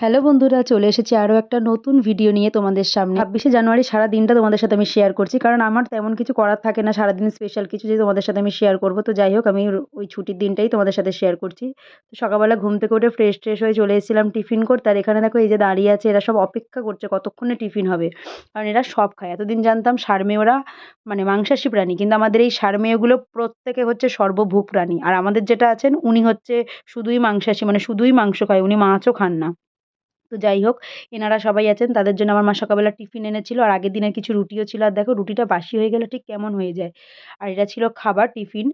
Hello বন্ধুরা, চলে এসেছি আরও একটা নতুন ভিডিও নিয়ে তোমাদের সামনে। ছাব্বিশে জানুয়ারি সারা দিনটা তোমাদের সাথে আমি শেয়ার করছি, কারণ আমার তেমন কিছু করার থাকে না, সারাদিন স্পেশাল কিছু যে তোমাদের সাথে আমি শেয়ার করব, তো যাই হোক, আমি ওই ছুটির দিনটাই তোমাদের সাথে শেয়ার করছি। তো সকালবেলা ঘুম থেকে উঠে ফ্রেশ ট্রেশ হয়ে চলে এসেছিলাম টিফিন করতে, আর এখানে দেখো এই যে দাঁড়িয়ে আছে, এরা সব অপেক্ষা করছে কতক্ষণে টিফিন হবে। কারণ এরা সব খায়। এতদিন জানতাম সারমেয়রা মানে মাংসাশী প্রাণী, কিন্তু আমাদের এই সারমেয়গুলো প্রত্যেকে হচ্ছে সর্বভূক প্রাণী। আর আমাদের যেটা আছেন, উনি হচ্ছে শুধুই মাংসাশী মানে শুধুই মাংস খায়, উনি মাছও খান না। তো যাই হোক, এনারা সবাই আছেন, তাদের জন্য আমার মা সকালবেলা টিফিন এনেছিল, আর আগের দিনের কিছু রুটিও ছিল, আর দেখো রুটিটা বাসি হয়ে গেলে ঠিক কেমন হয়ে যায়। আর এটা ছিল খাবার, টিফিন।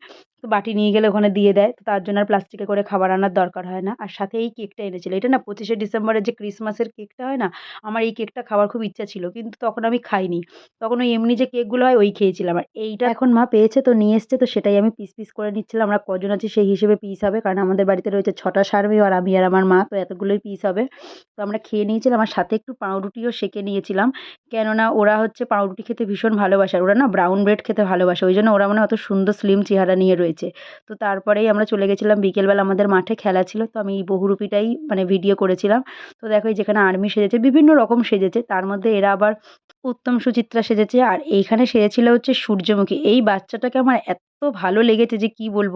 তো বাটি নিয়ে গেলে ওখানে দিয়ে দেয়। তো তার জন্য আর প্লাস্টিকে করে খাবার আনার দরকার হয় না। আর সাথে এই কেকটা এনেছিল। এটা না পঁচিশে ডিসেম্বরের যে ক্রিসমাসের কেকটা হয় না, আমার এই কেকটা খাওয়ার খুব ইচ্ছা ছিল। কিন্তু তখন আমি খাইনি। তখন ওই এমনি যে কেকগুলো হয়, ওই খেয়েছিলাম। আর এইটা এখন মা পেয়েছে তো, নিয়ে এসছে তো, সেটাই আমি পিস পিস করে নিচ্ছিলাম। আমরা কজন আছি সেই হিসেবে পিস হবে। কারণ আমাদের বাড়িতে রয়েছে ছটা সারবে আর আমি আর আমার মা, তো এতগুলোই পিস হবে। তো আমরা খেয়ে নিয়েছিলাম। আর সাথে একটু পাউরুটিও সেঁকে নিয়েছিলাম। কেননা ওরা হচ্ছে পাউরুটি খেতে ভীষণ ভালোবাসে। ওরা না ব্রাউন ব্রেড খেতে ভালোবাসে। ওই জন্য ওরা মানে অত সুন্দর স্লিম চেহারা নিয়ে রয়েছে। তো তারপরেই আমরা চলে গেছিলাম। বিকেলবেলা আমাদের মাঠে খেলা ছিল। তো আমি এই বহুরূপীটাই মানে ভিডিও করেছিলাম। তো দেখো এই যেখানে আর্মি সেজেছে, বিভিন্ন রকম সেজেছে। তার মধ্যে এরা আবার উত্তম সুচিত্রা সেজেছে। আর এইখানে সেজেছিল হচ্ছে সূর্যমুখী। এই বাচ্চাটাকে আমার এত ভালো লেগেছে যে কি বলব?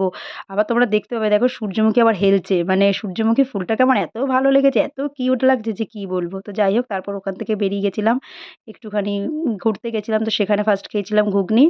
আবার তোমরা দেখতে পাবে, দেখো সূর্যমুখী আবার হেলছে। মানে সূর্যমুখী ফুলটাকে আমার এত ভালো লেগেছে, এত কিউট লাগছে যে কি বলব? তো যাই হোক, তারপর ওখান থেকে বেরিয়ে গেছিলাম। একটুখানি ঘুরতে গেছিলাম, তো সেখানে ফার্স্ট খেয়েছিলাম ঘুগনি।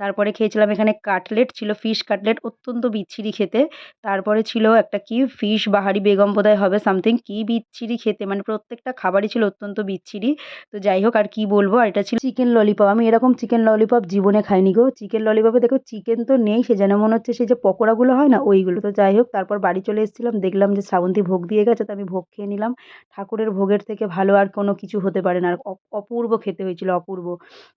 তারপরে খেয়েছিলাম এখানে কাটলেট ছিল ফিশ কাটলেট অত্যন্ত বিচ্ছিরি খেতে। তারপরে ছিল একটা কি ফিশ বাহারি বেগম বোধহয় হবে সামথিং কি বিচ্ছিরি খেতে। মানে প্রত্যেকটা খাবারই ছিল অত্যন্ত বিচ্ছিরি। তো যাই হোক, আর কি বলব? আর এটা ছিল চিকেন ললিপপ আমি এরকম চিকেন ললিপপ জীবনে খাইনি গো। চিকেন ললিপপে দেখো চিকেন তো নেই, সে যেন মনে হচ্ছে সেই যে পকোড়াগুলো হয় না, ওইগুলো। তো যাই হোক, তারপর বাড়ি চলে এসেছিলাম, দেখলাম যে শ্রাবন্তী ভোগ দিয়ে গেছে, তো আমি ভোগ খেয়ে নিলাম। ঠাকুরের ভোগের থেকে ভালো আর কোনো কিছু হতে পারে না, আর অপূর্ব খেতে হয়েছিল, অপূর্ব।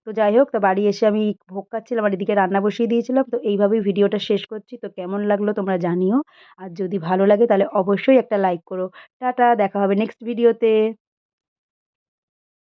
তো যাই হোক, তো বাড়ি এসে আমি ভোগ খাচ্ছিলাম আর এদিকে রান্না বসিয়ে দিয়েছিলাম। তো এইভাবেই ভিডিওটা শেষ করছি। তো কেমন লাগল তোমরা জানিও। আর যদি ভালো লাগে তাহলে অবশ্যই একটা লাইক করো। টাটা, দেখা হবে নেক্সট ভিডিওতে।